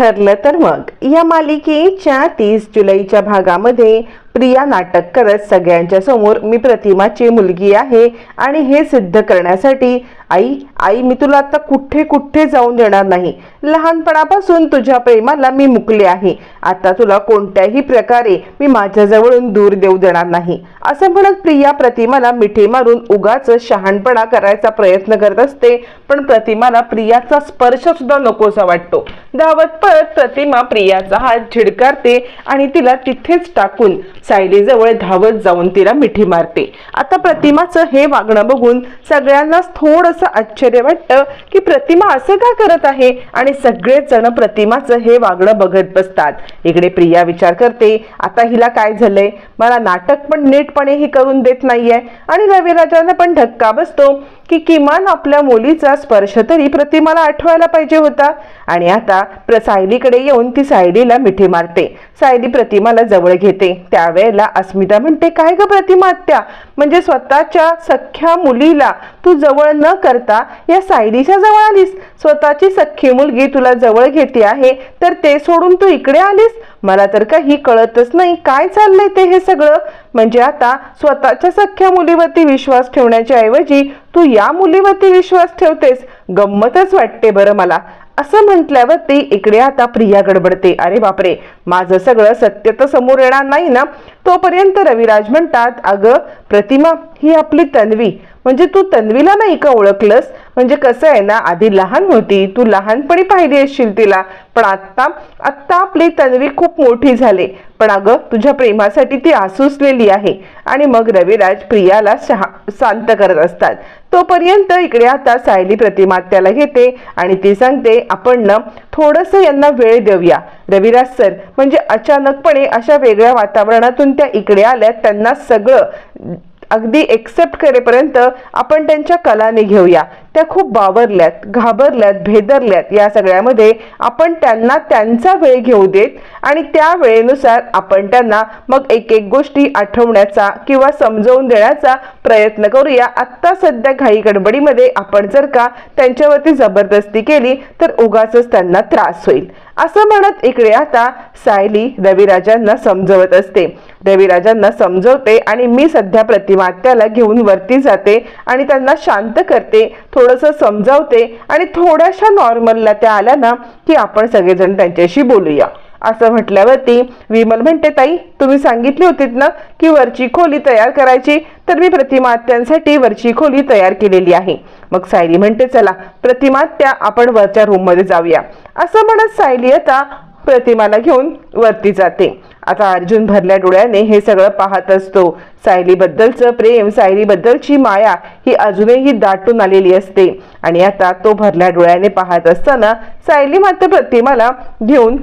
ठरलं तर मग. या मालिकेच्या तीस जुलैच्या भागामध्ये प्रिया नाटक करत सगळ्यांच्या समोर मी प्रतिमाची मुलगी आहे आणि हे सिद्ध करण्यासाठी आई आई मी तुला आता कुठे कुठे जाऊन देणार नाही. लहानपणापासून तुझ्या प्रेमाला मी मुकले आहे. आता तुला कोणत्याही प्रकारे मी माझ्याजवळून दूर देऊ देणार नाही. असं म्हणत प्रिया प्रतिमाला मिठी मारून उगाच शहाणपणा करायचा प्रयत्न करत असते पण प्रतिमाला प्रियाचा स्पर्श सुद्धा नकोसा वाटतो. धावत पळत प्रतिमा प्रियाचा हात झिडकारते आणि तिला तिथेच टाकून सायलीजवळ धावत जाऊन तिला मिठी मारते. आता प्रतिमाचं हे वागणं बघून सगळ्यांनाच थोडंसं आश्चर्य वाटतं की प्रतिमा असं का करत आहे? आणि सगळेच जण प्रतिमाचं हे वागणं बघत बसतात. इकडे प्रिया विचार करते आता हिला काय झालंय? मला नाटक पण नीटपणे ही करून देत नाहीये. आणि रविराजांना पण धक्का बसतो. की किमान आपल्या मुलीचा स्पर्श तरी प्रतिमाला आठवायला पाहिजे होता. आणि आता प्र सायलीकडे येऊन ती सायलीला मिठी मारते. सायली प्रतिमाला जवळ घेते. त्यावेळेला अस्मिता म्हणते काय ग प्रतिमा आत्या? म्हणजे स्वतःच्या सख्ख्या मुलीला तू जवळ न करता या सायलीच्या जवळ आलीस? स्वतःची सख्खी मुलगी तुला जवळ घेते आहे तर ते सोडून तू इकडे आलीस? मला तर काही कळतच नाही काय चाललंय ते हे सगळं. म्हणजे आता स्वतःच्या सख्या मुलीवरती विश्वास ठेवण्याच्या ऐवजी तू या मुलीवरती विश्वास ठेवतेस. गंमतच वाटते बरं मला. असं म्हटल्यावरती इकडे आता प्रिया गडबडते. अरे बापरे माझं सगळं सत्य तर समोर येणार नाही ना? तोपर्यंत रविराज म्हणतात अगं प्रतिमा ही आपली तन्वी. म्हणजे तू तन्वीला नाही का ओळखलंस? म्हणजे कसं आहे ना आधी लहान होती तू लहानपणी पाहिली असशील तिला. पण आत्ता आत्ता आपली तन्वी खूप मोठी झाली. पण अगं तुझ्या प्रेमासाठी ती आसुसलेली आहे. आणि मग रविराज प्रियाला शहा- शांत करत असतात. तोपर्यंत इकडे आता सायली प्रतिमा त्याला घेते आणि ती सांगते आपण ना थोडंसं यांना वेळ देऊया. रविराज सर म्हणजे अचानकपणे अशा वेगळ्या वातावरणातून त्या इकडे आल्या त्यांना सगळं अगदी एक्सेप्ट करेपर्यंत आपण त्यांच्या कलाने घेऊया. त्या खूप बावरल्यात घाबरल्यात भेदरल्यात. या सगळ्यामध्ये आपण त्यांना त्यांचा वेळ घेऊ देत आणि त्या वेळेनुसार आपण त्यांना मग एक एक गोष्टी आठवण्याचा किंवा समजवून देण्याचा प्रयत्न करूया. आत्ता सध्या घाई गडबडीमध्ये आपण जर का त्यांच्यावरती जबरदस्ती केली तर उगाचच त्यांना त्रास होईल. असं म्हणत इकडे आता सायली रविराजांना समजवत असते. रविराजांना समजवते आणि मी सध्या त्याला घेऊन वरती जाते आणि त्यांना शांत करते थोडंसं समजावते आणि थोड्याशा नॉर्मलला त्या आल्या ना की आपण सगळेजण त्यांच्याशी बोलूया. असं म्हटल्यावरती विमल म्हणते ताई तुम्ही सांगितली होतीत ना की वरची खोली तयार करायची? तर मी प्रतिमात्यांसाठी वरची खोली तयार केलेली आहे. मग सायली म्हणते चला प्रतिमात्या आपण वरच्या रूममध्ये जाऊया. असं म्हणत सायली आता प्रतिमाला घेऊन वरती जाते. आता अर्जुन भरल्या डोळ्याने हे सगळं पाहत असतो. सायलीबद्दलचं प्रेम सायलीबद्दलची माया ही अजूनही दाटून आलेली असते. आणि आता तो भरल्या डोळ्याने पाहत असताना सायली मात्र प्रतिमाला घेऊन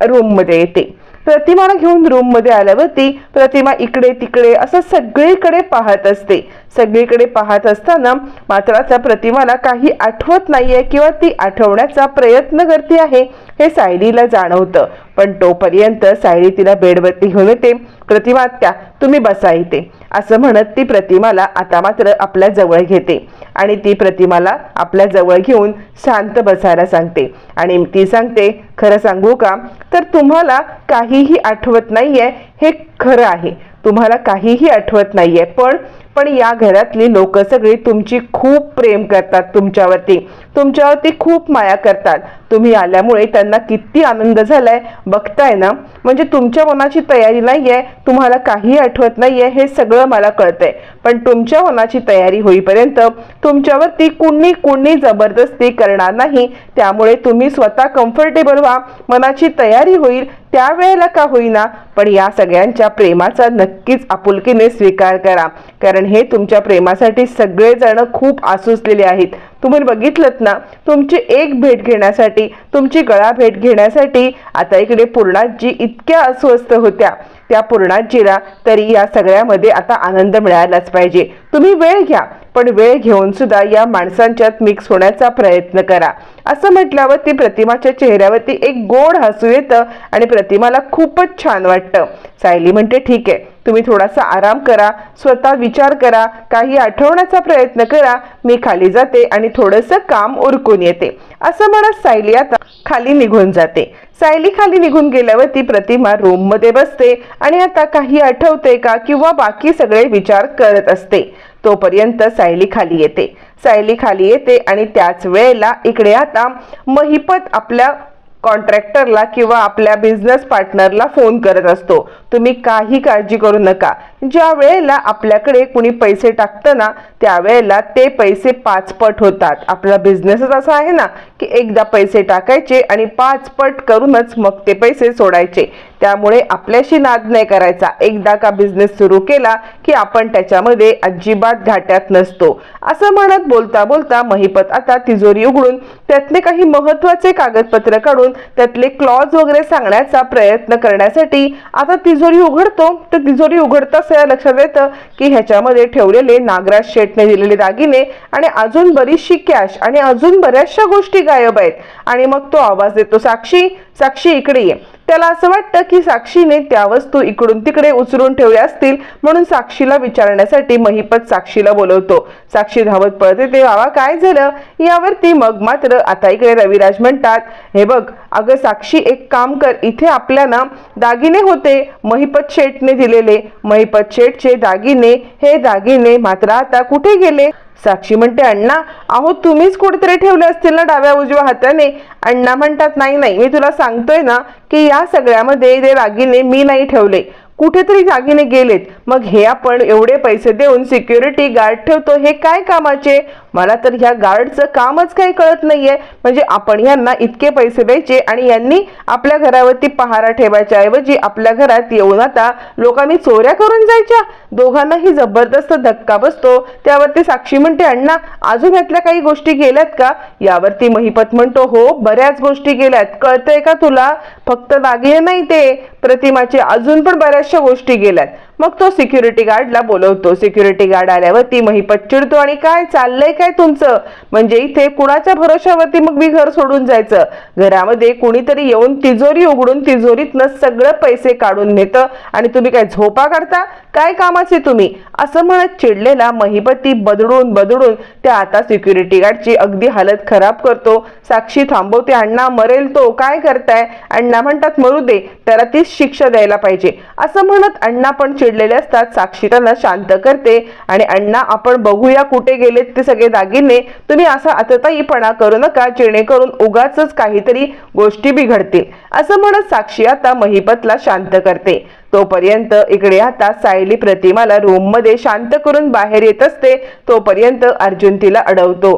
रूममध्ये येते. प्रतिमाला घेऊन रूममध्ये आल्यावरती प्रतिमा इकडे तिकडे असं सगळीकडे पाहत असते. सगळीकडे पाहत असताना मात्र आता प्रतिमाला काही आठवत नाहीये किंवा ती आठवण्याचा प्रयत्न करते आहे हे सायलीला जाणवतं. पण तोपर्यंत सायली तिला बेडवरती घेऊन येते. प्रतिमा त्या तुम्ही बसा येते असं म्हणत ती प्रतिमाला आता मात्र आपल्या जवळ घेते. आणि ती प्रतिमाला आपल्या जवळ घेऊन शांत बसायला सांगते. आणि ती सांगते खरं सांगू का? तर तुम्हाला काहीही आठवत नाहीये हे खरं आहे. तुम्हाला काहीही आठवत नाहीये. पण पण या घरातली लोक सगळी तुमची खूप प्रेम करतात तुमच्यावरती. तुमच्यावरती खूप माया करतात. तुम्ही आल्यामुळे त्यांना किती आनंद झालाय बघताय ना? म्हणजे तुमच्या मनाची तयारी नाहीये तुम्हाला काही आठवत नाहीये हे सगळं मला कळतंय. पण तुमच्या मनाची तयारी होईपर्यंत तुमच्यावरती कुणी कुणी जबरदस्ती करणार नाही. त्यामुळे तुम्ही स्वतः कम्फर्टेबल व्हा. मनाची तयारी होईल त्यावेळेला का होईना? पण या सगळ्यांच्या प्रेमाचा नक्कीच आपुलकीने स्वीकार करा. कारण हे तुमच्या प्रेमासाठी सगळेजण खूप आसुसलेले आहेत. तुम्ही बघितलं ना तुमची एक भेट घेण्यासाठी तुमची गळा भेट घेण्यासाठी आता इकडे पूर्णाजी इतक्या अस्वस्थ होत्या. त्या पूर्णाजीला तरी या सगळ्यामध्ये आता आनंद मिळायलाच पाहिजे. तुम्ही वेळ घ्या पण वेळ घेऊन सुद्धा या माणसांच्यात मिक्स होण्याचा प्रयत्न करा. असं म्हटल्यावर ती प्रतिमाच्या चेहऱ्यावरती एक गोड हसू येतं आणि प्रतिमाला खूपच छान वाटतं. सायली म्हणते ठीक आहे तुम्ही थोडासा आराम करा स्वतः विचार करा काही आठवण्याचा प्रयत्न करा मी खाली जाते आणि थोडंसं काम उरकून येते. असं म्हणत सायली आता खाली निघून जाते. सायलीखाली निघून गेल्यावर ती प्रतिमा रूममध्ये बसते आणि आता काही आठवते का किंवा बाकी सगळे विचार करत असते. तोपर्यंत सायली खाली येते. सायली खाली येते आणि त्याच वेळेला इकडे आता महिपत आपल्या कॉन्ट्रॅक्टरला किंवा आपल्या बिझनेस पार्टनरला फोन करत असतो. तुम्ही काही काळजी करू नका. ज्या वेळेला आपल्याकडे कुणी पैसे टाकतं ना त्यावेळेला ते पैसे पाचपट होतात. आपला बिझनेसच असा आहे ना की एकदा पैसे टाकायचे आणि पाचपट करूनच मग ते पैसे सोडायचे. त्यामुळे आपल्याशी नाद नाही करायचा. एकदा का बिझनेस सुरू केला की आपण त्याच्यामध्ये अजिबात घाट्यात नसतो. असं म्हणत बोलता बोलता महिपत आता तिजोरी उघडून त्यातले काही महत्त्वाचे कागदपत्र काढून त्यातले क्लॉज वगैरे सांगण्याचा प्रयत्न करण्यासाठी आता तिजोरी उघडतो. तर तिजोरी उघडताच या लक्षात येतं की ह्याच्यामध्ये ठेवलेले नागराज शेटने दिलेले दागिने आणि अजून बरीचशी कॅश आणि अजून बऱ्याचशा गोष्टी गायब आहेत. आणि मग तो आवाज देतो साक्षी साक्षी इकडे ये. त्याला असं वाटतं की साक्षीने त्या वस्तू इकडून तिकडे उचलून ठेवल्या असतील म्हणून साक्षीला विचारण्यासाठी महिपत साक्षीला बोलवतो. साक्षी धावत पळते ते बाबा काय झालं? यावरती मग मात्र आता इकडे रविराज म्हणतात हे बघ अगं साक्षी एक काम कर इथे आपल्या ना दागिने होते महिपत शेठने दिलेले. महिपत शेठचे दागिने हे दागिने मात्र आता कुठे गेले? साक्षी म्हणते अण्णा अहो तुम्हीच कुठेतरी ठेवले असतील ना डाव्या उजव्या हाताने? अण्णा म्हणतात नाही नाही मी तुला सांगतोय ना की या सगळ्यामध्ये ते दागिने मी नाही ठेवले. कुठेतरी दागिने गेलेत. मग हे आपण एवढे पैसे देऊन सिक्युरिटी गार्ड ठेवतो हे काय कामाचे? मला तर ह्या गार्डचं कामच काही कळत नाहीये. म्हणजे आपण यांना इतके पैसे द्यायचे आणि यांनी आपल्या घरावरती पहारा ठेवायच्या ऐवजी आपल्या घरात येऊन आता लोकांनी चोऱ्या करून जायच्या. दोघांनाही जबरदस्त धक्का बसतो. त्यावरती साक्षी म्हणते अण्णा अजून यातल्या काही गोष्टी केल्यात का? यावरती महिपत म्हणतो हो बऱ्याच गोष्टी केल्यात कळतंय का तुला? फक्त दागिने नाही ते. प्रतिमाचे अजून पण बऱ्याचशा गोष्टी गेल्यात. मग तो सिक्युरिटी गार्डला बोलवतो. सिक्युरिटी गार्ड आल्यावरती महिपत चिडतो आणि काय चाललंय काय तुमचं? म्हणजे इथे कुणाच्या भरोशावरती मग मी घर सोडून जायचं? घरामध्ये कुणीतरी येऊन तिजोरी उघडून तिजोरीतनं सगळं पैसे काढून नेतं आणि तुम्ही काय झोपा काढता? काय कामाचे तुम्ही? असं म्हणत चिडलेला महिपती बदडून बदडून त्या आता सिक्युरिटी गार्डची अगदी हालत खराब करतो. साक्षी थांबवते अण्णा मरेल तो. काय करताय? अण्णा म्हणतात मरू दे. त्याला तीच शिक्षा द्यायला पाहिजे. असं म्हणत अण्णा पण चिडलेले असतात साक्षी त्यांना शांत करते आणि अण्णा आपण बघूया कुठे गेलेत ते सगळे दागिने. तुम्ही असा आतताईपणा करू नका जेणेकरून उगाच काहीतरी गोष्टी बिघडतील. असं म्हणत साक्षी आता महिपतला शांत करते. तोपर्यंत इकडे आता सायली प्रतिमाला रूममध्ये शांत करून बाहेर येत असते. तोपर्यंत अर्जुन तिला अडवतो.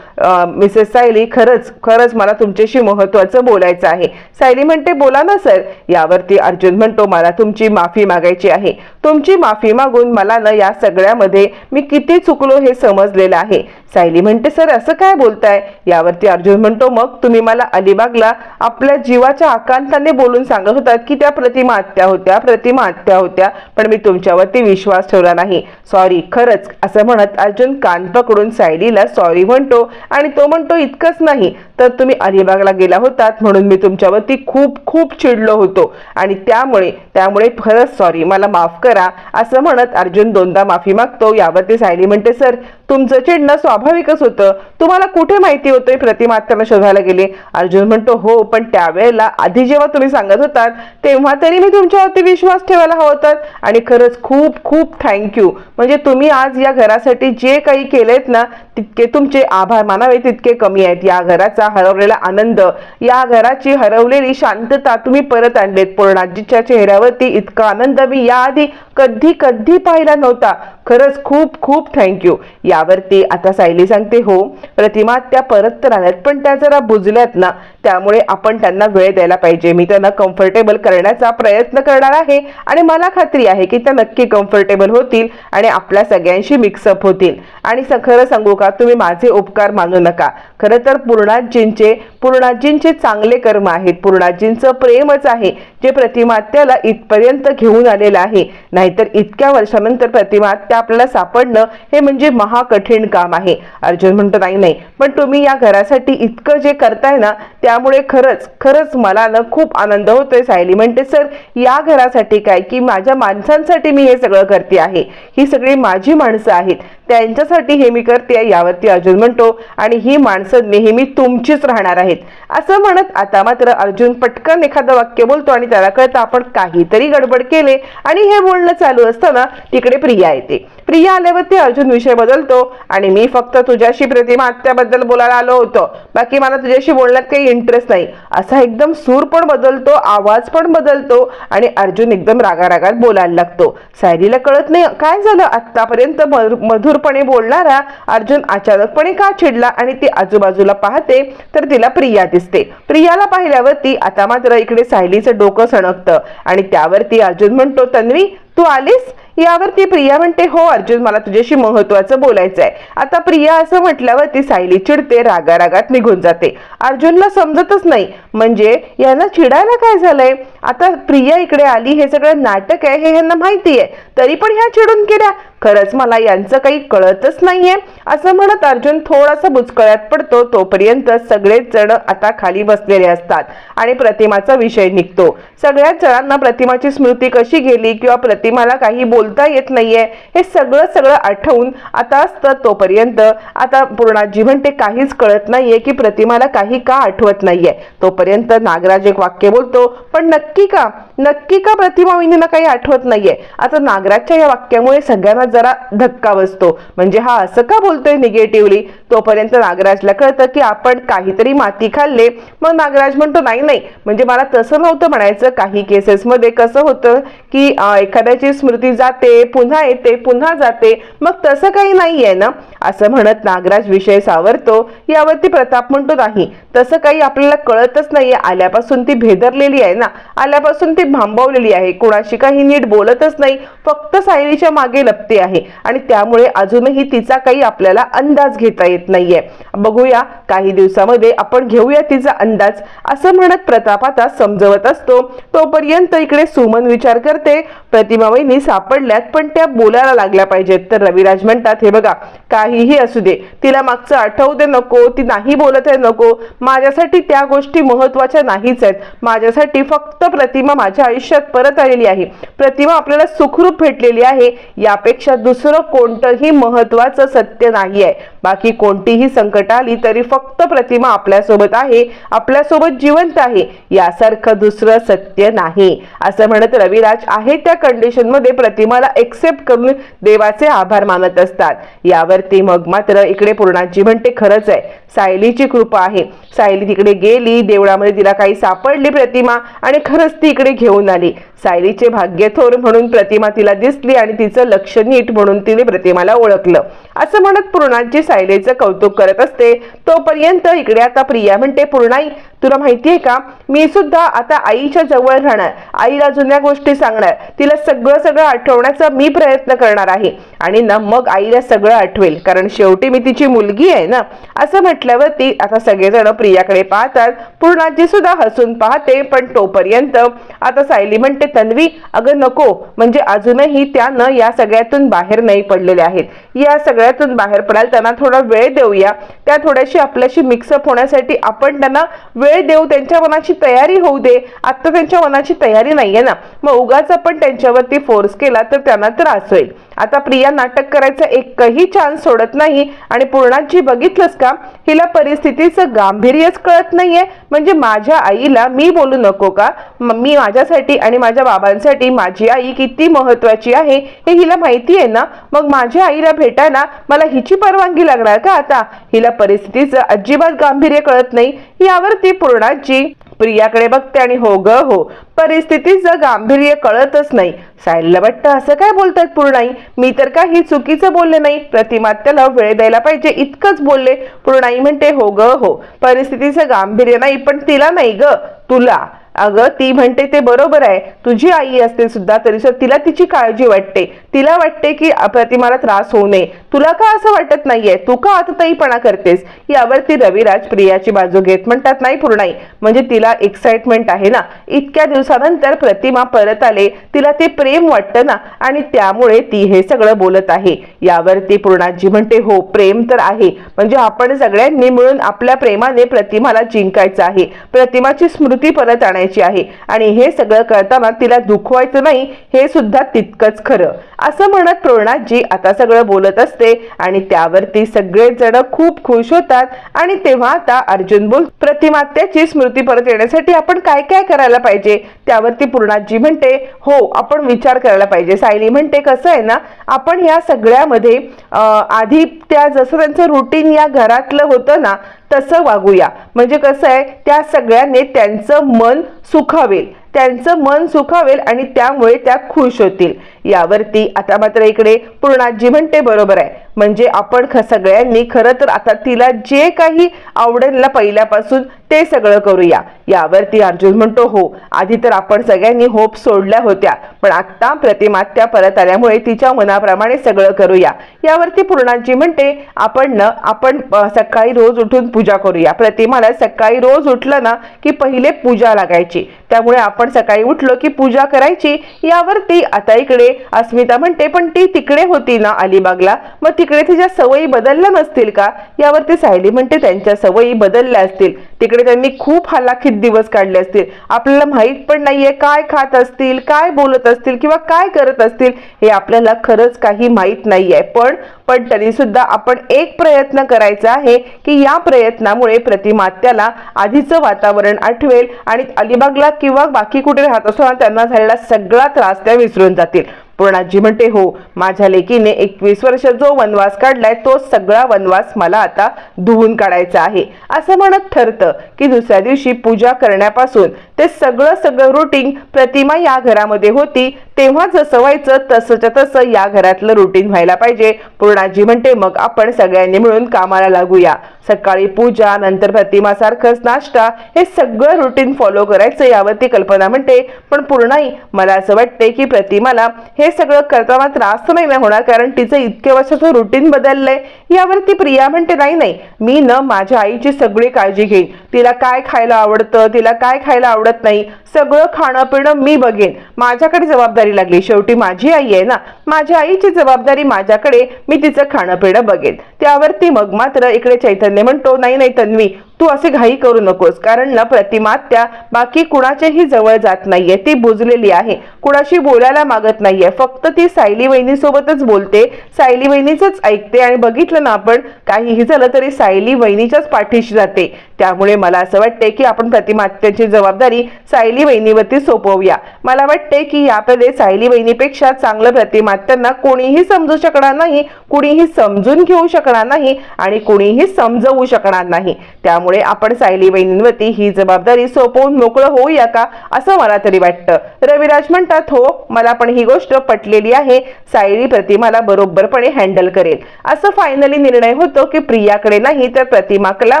मिसेस सायली खरंच खरंच मला तुमच्याशी महत्वाचं बोलायचं आहे. सायली म्हणते बोला ना सर. यावरती अर्जुन म्हणतो मला तुमची माफी मागायची आहे. तुमची माफी मागून मला ना या सगळ्यामध्ये मी किती चुकलो हे समजलेलं आहे. सायली म्हणते सर असं काय बोलताय? यावरती अर्जुन म्हणतो मग तुम्ही मला अलिबागला आपल्या जीवाच्या आकांताने बोलून सांगत होतात की त्या प्रतिमा आत्या होत्या. प्रतिमा आत्या होत्या पण मी तुमच्यावरती विश्वास ठेवला नाही. सॉरी खरंच असं म्हणत अर्जुन कान पकडून सायलीला सॉरी म्हणतो आणि तो म्हणतो इतकंच नाही तर तुम्ही अलिबागला गेला होतात म्हणून मी तुमच्यावरती खूप खूप चिडलो होतो. आणि त्यामुळे त्यामुळे खरंच सॉरी मला माफ करा. असं म्हणत अर्जुन दोनदा माफी मागतो. यावरती सायली म्हणते सर तुमचं चिडणं स्वाभाविकच होतं. तुम्हाला कुठे माहिती होतं प्रतिमात्याला शोधायला गेले? अर्जुन म्हणतो हो पण त्यावेळेला आधी जेव्हा तुम्ही सांगत होतात तेव्हा तरी मी तुमच्यावरती विश्वास ठेवायला हवा होता. आणि खरंच खूप खूप थँक्यू म्हणजे तुम्ही आज या घरासाठी जे काही केलेत ना तितके तुमचे आभार मानावे तितके कमी आहेत. या घराचा हरवलेला आनंद. या घराची हरवलेली शांतता तुम्ही परत आणलेत. पूर्णाजीच्या चेहऱ्यावरती इतका आनंद. मी याआधी कधी कधी पाहिला नव्हता. खरंच खूप खूप थँक्यू यावरती आता सायली सांगते हो प्रतिमा त्या परत तर आल्यात पण त्या जरा बुजल्यात ना. त्यामुळे आपण त्यांना वेळ द्यायला पाहिजे. मी त्यांना कम्फर्टेबल करण्याचा प्रयत्न करणार आहे आणि मला खात्री आहे की त्या नक्की कम्फर्टेबल होतील आणि आपल्या सगळ्यांशी मिक्सअप होतील. आणि स- खरं सांगू का तुम्ही माझे उपकार मानू नका. खरं तर पूर्णाजींचे पूर्णाजींचे चांगले कर्म आहेत. पूर्णाजींचं प्रेमच आहे. जे प्रतिमात्याला इथपर्यंत घेऊन आलेलं आहे. नाही नाहीतर इतक्या वर्षानंतर प्रतिमा त्या आपल्याला सापडणं हे म्हणजे महाकठीण काम आहे. अर्जुन म्हणतो नाही नाही पण तुम्ही या घरासाठी इतकं जे करताय ना त्यामुळे खरंच खरंच मला ना खूप आनंद होतोय सायली. म्हणते सर या घरासाठी काय? की माझ्या माणसांसाठी मी हे सगळं करते आहे. ही सगळी माझी माणसं आहेत. त्यांच्यासाठी हे मी करते यावरती अर्जुन म्हणतो. आणि ही माणसं नेहमी तुमचीच राहणार आहेत. असं म्हणत आता मात्र अर्जुन पटकन एखादं वाक्य बोलतो आणि त्याला कळतं आपण काहीतरी गडबड केले आणि हे बोलणं चालू असताना तिकडे प्रिया येते. प्रिया आल्यावरती अर्जुन विषय बदलतो आणि मी फक्त तुझ्याशी प्रतिमा आत्याबद्दल बोलायला आलो होतो. बाकी मला तुझ्याशी बोलण्यात काही इंटरेस्ट नाही. असा एकदम सूर पण बदलतो आवाज पण बदलतो आणि अर्जुन एकदम रागारागात बोलायला लागतो. सायलीला कळत नाही काय झालं? आत्तापर्यंत मधुरपणे बोलणारा अर्जुन अचानकपणे का चिडला आणि ती आजूबाजूला पाहते तर तिला प्रिया दिसते. प्रियाला पाहिल्यावरती आता मात्र इकडे सायलीचं डोकं सणकतं आणि त्यावरती अर्जुन म्हणतो तन्वी तू आलीस? यावरती प्रिया म्हणते हो अर्जुन मला तुझ्याशी महत्वाचं बोलायचं आहे. आता प्रिया असं म्हटल्यावर ती सायली चिडते रागा रागात निघून जाते. अर्जुनला समजतच नाही म्हणजे यांना चिडायला काय झालंय? आता प्रिया इकडे आली हे सगळं नाटक आहे हे यांना माहिती आहे. तरी पण ह्या चिडून केल्या खरंच मला यांचं काही कळतच नाहीये. असं म्हणत अर्जुन थोडासा बुचकळ्यात पडतो. तोपर्यंत सगळेच जण आता खाली बसलेले असतात आणि प्रतिमाचा विषय निघतो. सगळ्याच जणांना प्रतिमाची स्मृती कशी गेली किंवा प्रतिमाला काही बोल बोलता येत नाहीये. हे सगळं सगळं आठवून आता असतं तोपर्यंत. आता पूर्णाजी म्हणते काहीच कळत नाहीये की प्रतिमाला काही का आठवत नाहीये. तोपर्यंत नागराज एक वाक्य बोलतो पण नक्की का? नक्की का प्रतिमा वहिनीला काही आठवत नाहीये? आता नागराजच्या या वाक्यामुळे सगळ्यांना जरा धक्का बसतो. म्हणजे हा असं का बोलतोय निगेटिव्हली तोपर्यंत नागराजला कळतं की आपण काहीतरी माती खाल्ले. मग नागराज म्हणतो नाही नाही. म्हणजे मला तसं नव्हतं म्हणायचं. काही केसेसमध्ये कसं होतं की एखाद्याची स्मृती जात पुन्हा येते पुन्हा जाते. मग तसं काही नाहीये ना? असं म्हणत नागराज विषय सावरतो. यावरती प्रताप म्हणतो नाही. तसं काही आपल्याला कळतच नाहीये. आल्यापासून ती भेदरलेली आहे ना? आल्यापासून ती भांबवलेली आहे. कोणाशी काही नीट बोलतच नाही. फक्त सायलीच्या मागे लपते आहे. आणि त्यामुळे अजूनही तिचा काही आपल्याला अंदाज घेता येत नाहीये. बघूया काही दिवसामध्ये आपण घेऊया तिचा अंदाज. असं म्हणत प्रताप आता समजवत असतो. तोपर्यंत इकडे सुमन विचार करते. प्रतिमा वहिनी सापडल्यात पण त्या बोलायला लागल्या पाहिजेत. तर रविराज म्हणतात हे बघा काहीही असू दे. तिला मागचं आठवू दे नको ती नाही बोलत आहे नको. माझ्यासाठी त्या गोष्टी महत्त्वाच्या नाहीच आहेत. माझ्यासाठी फक्त प्रतिमा माझ्या आयुष्यात परत आलेली आहे. प्रतिमा आपल्याला सुखरूप भेटलेली आहे. यापेक्षा दुसरं कोणतंही महत्वाचं सत्य नाही आहे. बाकी कोणतीही संकट आली तरी फक्त प्रतिमा आपल्यासोबत आहे. आपल्यासोबत जिवंत आहे. यासारखं दुसरं सत्य नाही. असं म्हणत रविराज आहे त्या कंडिशनमध्ये प्रतिमाला एक्सेप्ट करून देवाचे आभार मानत असतात. यावरती मग मात्र इकडे पूर्णाजी म्हणते खरंच आहे. सायलीची कृपा आहे. सायली तिकडे गेली देवळामध्ये तिला काही सापडली प्रतिमा आणि खरंच ती इकडे घेऊन आली. सायलीचे भाग्य थोर म्हणून प्रतिमा तिला दिसली आणि तिचं लक्ष नीट म्हणून तिने प्रतिमाला ओळखलं. असं म्हणत पूर्णाची सायलीचं कौतुक करत असते. तोपर्यंत इकडे आता प्रिया म्हणते पूर्णाई तुला माहितीये का? मी सुद्धा आता आईच्या जवळ राहणार. आईला जुन्या गोष्टी सांगणार. तिला सगळं सगळं आठवण्याचा मी प्रयत्न करणार आहे. आणि ना मग आईला सगळं आठवेल. कारण शेवटी मी तिची मुलगी आहे ना. असं म्हटल्यावर ती आता सगळेजण प्रियाकडे पाहतात. पूर्णाजी सुद्धा हसून पाहते पण तोपर्यंत आता सायली म्हणते तन्वी अगं नको. म्हणजे अजूनही त्यानं या सगळ्यातून बाहेर नाही पडलेल्या आहेत. या सगळ्यातून बाहेर पडायला त्यांना थोडा वेळ देऊया. त्या थोड्याशी आपल्याशी मिक्सअप होण्यासाठी आपण त्यांना वेळ देऊ. त्यांच्या मनाची तयारी होऊ दे. आत्ता त्यांच्या मनाची तयारी नाहीये ना. मग उगाच आपण त्यांच्यावरती फोर्स केला तर त्यांना त्रास होईल. आता प्रिया नाटक करायचा एकही चान्स सोडत नाही आणि पूर्णाची बघितलंस का? हिला परिस्थितीचं गांभीर्यच कळत नाहीये. म्हणजे माझ्या आईला मी बोलू नको का? मी माझ्यासाठी आणि माझ्या बाबांसाठी माझी आई किती महत्वाची आहे हे हिला माहिती आहे ना? मग माझ्या आईला भेटायला मला हिची परवानगी लागणार का आता? हिला परिस्थितीचं अजिबात गांभीर्य कळत नाही. यावरती पूर्णाची प्रियाकडे बघते आणि हो ग हो. परिस्थितीचं गांभीर्य कळतच नाही. सायलीला वाटतं असं काय बोलतात पूर्णाई? मी तर काही चुकीचं बोलले नाही. प्रतिमा त्याला वेळ द्यायला पाहिजे. इतकंच बोलले. पूर्णाई म्हणते हो ग हो. परिस्थितीचं गांभीर्य नाही पण तिला नाही ग. तुला. अगं ती म्हणते ते बरोबर आहे. तुझी आई असते सुद्धा तरी सुद्धा तिला तिची काळजी वाटते. तिला वाटते की प्रतिमाला त्रास होऊ नये. तुला का असं वाटत नाहीये? तू का आतताईपणा करतेस? यावरती रविराज प्रियाची बाजू घेत म्हणतात नाही पूर्णाई म्हणजे तिला एक्साइटमेंट आहे ना. इतक्या दिवसानंतर प्रतिमा परत आले तिला ते प्रेम वाटतं ना. आणि त्यामुळे ती हे सगळं बोलत आहे. यावरती पूर्णाजी म्हणते हो प्रेम तर आहे. म्हणजे आपण सगळ्यांनी मिळून आपल्या प्रेमाने प्रतिमाला जिंकायचं आहे. प्रतिमाची स्मृती परत आणायची आहे. आणि हे सगळं करताना तिला दुखवायचं नाही हे सुद्धा तितकंच खरं. असं म्हणत पूर्णाजी आता सगळं बोलत असते. आणि त्यावरती सगळेच जण खूप खुश होतात. आणि तेव्हा आता अर्जुन बोल प्रतिमात्याची स्मृती परत येण्यासाठी आपण काय काय करायला पाहिजे? त्यावरती पूर्णाजी म्हणते हो आपण विचार करायला पाहिजे. सायली म्हणते कसं आहे ना आपण या सगळ्यामध्ये आधी त्या जसं त्यांचं रुटीन या घरातलं होतं ना तसं वागूया. म्हणजे कसं आहे त्या सगळ्यांनी त्यांचं मन सुखावेल. त्यांचं मन सुखावेल आणि त्यामुळे त्या खुश होतील. यावरती आता मात्र इकडे पूर्णाजी म्हणते बरोबर आहे. म्हणजे आपण सगळ्यांनी खरं तर आता तिला जे काही आवडेल ना पहिल्यापासून ते सगळं करूया. यावरती अर्जुन म्हणतो हो आधी तर आपण सगळ्यांनी होप सोडल्या होत्या पण आत्ता प्रतिमात्या परत आल्यामुळे तिच्या मनाप्रमाणे सगळं करूया. यावरती पूर्णाजी म्हणते आपण न आपण सकाळी रोज उठून पूजा करूया. प्रतिमाला सकाळी रोज उठलं ना की पहिले पूजा लागायची. त्यामुळे आपण सकाळी उठलो की पूजा करायची. यावरती आता इकडे अस्मिता म्हणते पण ती तिकडे होती ना अलिबागला? मग ती तिकडे तिच्या सवयी बदलल्या नसतील का? यावरती सायली म्हणते त्यांच्या सवयी बदलल्या असतील. तिकडे त्यांनी खूप हलाखीत दिवस काढले असतील. आपल्याला माहीत पण नाहीये काय खात असतील काय बोलत असतील किंवा काय करत असतील हे आपल्याला खरंच काही माहीत नाहीये. पण पण तरी सुद्धा आपण एक प्रयत्न करायचा आहे की या प्रयत्नामुळे प्रतिमात्याला आधीचं वातावरण आठवेल आणि अलिबागला किंवा बाकी कुठे राहत असो त्यांना झालेला सगळा त्रास त्या विसरून जातील. पूर्णाजी म्हणते हो माझ्या लेकीने एकवीस वर्ष जो वनवास काढलाय तो सगळा वनवास मला आता धुवून काढायचा आहे. असं म्हणत ठरतं. की दुसऱ्या दिवशी पूजा करण्यापासून ते सगळं सगळं रुटीन प्रतिमा या घरामध्ये होती तेव्हा जसं व्हायचं तसंच्या तसं या घरातलं रुटीन व्हायला पाहिजे. पूर्णाजी म्हणते मग आपण सगळ्यांनी मिळून कामाला लागूया. सकाळी पूजा नंतर प्रतिमासारखंच नाश्ता हे सगळं रुटीन फॉलो करायचं यावरती कल्पना म्हणते. पण पूर्णाई मला असं वाटते की प्रतिमाला हे सगळं करताना त्रास तर नाही ना होणार कारण तिचं इतक्या वर्षाचं रुटीन बदललंय. यावरती प्रिया म्हणते नाही नाही मी न माझ्या आईची सगळी काळजी घेईन. तिला काय खायला आवडतं तिला काय खायला आवडत नाही सगळं खाणं पिणं मी बघेन. माझ्याकडे जबाबदारी लागली. शेवटी माझी आई आहे ना माझ्या आईची जबाबदारी माझ्याकडे मी तिचं खाणं पिणं बघेन त्यावरती मग मात्र इकडे चैतन्य म्हणतो नाही नाही तन्वी. तू असे घाई करू नकोस कारण ना प्रतिमा त्या बाकी कुणाच्याही जवळ जात नाहीये. ती बुजलेली आहे. कुणाशी बोलायला मागत नाहीये. फक्त ती सायली वहिनीसोबतच बोलते. सायली वहिनीच ऐकते आणि बघितलं ना आपण काहीही झालं तरी सायली वहिनीच्याच पाठीशी जाते. त्यामुळे मला असं वाटते की आपण प्रतिमात्याची जबाबदारी सायली वहिनीवरती सोपवूया. मला वाटते की याकडे सायली वहिनीपेक्षा चांगलं प्रतिमात्यांना कोणीही समजू शकणार नाही कुणीही समजून घेऊ शकणार नाही आणि कुणीही समजवू शकणार नाही. त्यामुळे आपण सायली वहिनींवरती ही जबाबदारी सोपवून मोकळं होऊया का असं मला तरी वाटतं. रविराज म्हणतात हो मला पण ही गोष्ट पटलेली आहे. सायली प्रतिमाला बरोबरपणे हँडल करेल. असं फायनली निर्णय होतो की प्रियाकडे नाही तर प्रतिमाकला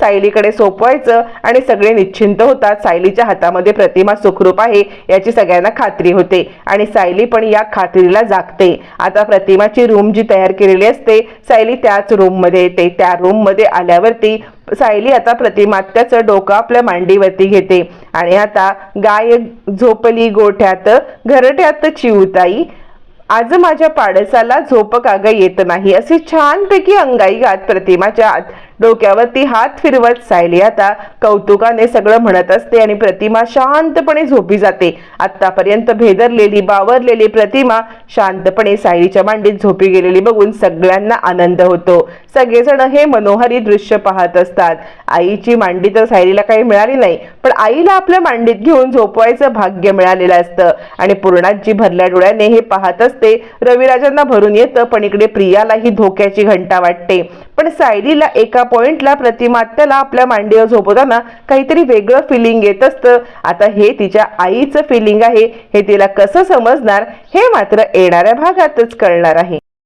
सायलीकडे सोपवायचं आणि सगळे निश्चिंत होतात. सायलीच्या हातामध्ये प्रतिमा सुखरूप आहे याची सगळ्यांना खात्री होते आणि सायली पण या खात्रीला जागते. आता प्रतिमाची रूम जी तयार केलेली असते सायली त्याच रूममध्ये येते. त्या रूममध्ये आल्यावरती सायली आता प्रतिमात्याचं डोकं आपल्या मांडीवरती घेते. आणि आता गाय झोपली गोठ्यात घरट्यात चिवताई आज माझ्या पाडसाला झोप काग येत नाही. असे छानपैकी अंगाई गात प्रतिमाच्या आत डोक्यावरती हात फिरवत सायली. आता कौतुकाने सगळं म्हणत असते आणि प्रतिमा शांतपणे झोपी जाते. आतापर्यंत भेदरलेली बावरलेली प्रतिमा शांतपणे सायलीच्या मांडीत झोपी गेलेली बघून सगळ्यांना आनंद होतो. सगळेजण हे मनोहारी दृश्य पाहत असतात. आईची मांडी तर सायलीला काही मिळाली नाही पण आईला आपल्या मांडीत घेऊन झोपवायचं भाग्य मिळालेलं असतं. आणि पूर्णाजी भरल्या डोळ्याने हे पाहत असते रविराजांना भरून येतं पण इकडे प्रियालाही धोक्याची घंटा वाटते. पण सायलीला एका पॉइंटला प्रतिमात्याला आपल्या मांडीवर झोपवताना काहीतरी वेगळं फिलिंग येत असतं. आता हे तिच्या आईचं फिलिंग आहे. हे तिला कसं समजणार हे मात्र येणाऱ्या भागातच कळणार आहे.